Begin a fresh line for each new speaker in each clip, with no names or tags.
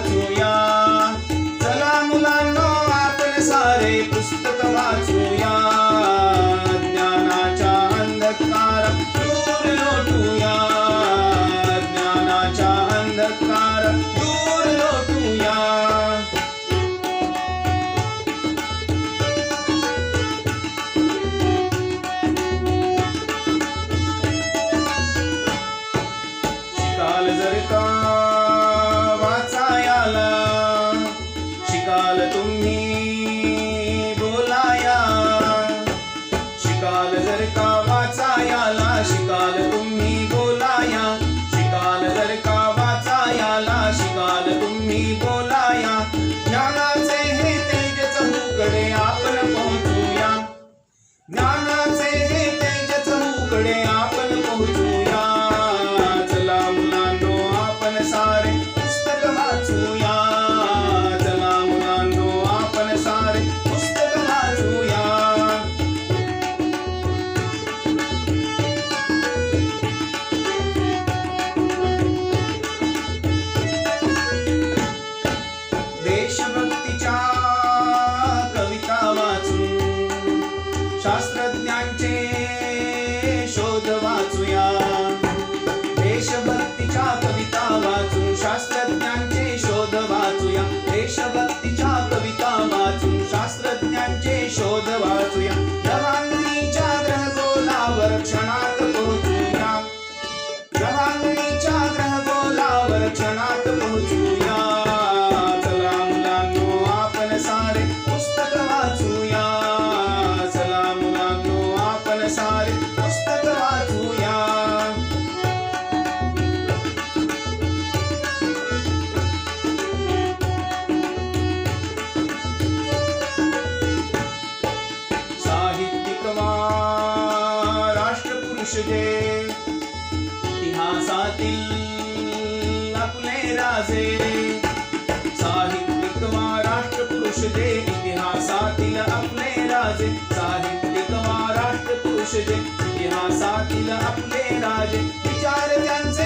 पुस्तक वाचूया चला मुलांनो आपण सारे पुस्तक शिकाल जर का वाचायाला शिकाल तुम्ही बोलाया. शिकाल जर का वाचायाला शिकाल तुम्ही बोलाया. ज्ञानाचे हे तेज चहूकडे आपण पोहोचूया ज्ञानाचे हे तेज चहूकडे सारे पुस्तक वाचूया साहित्यिक राष्ट्रपुरुष जे इतिहासातील आपले राजे। साहित्यिक वा राष्ट्रपुरुष जे राष्ट्रपुरुष इतिहासातील आपले राजे. विचार त्यांचे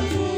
love.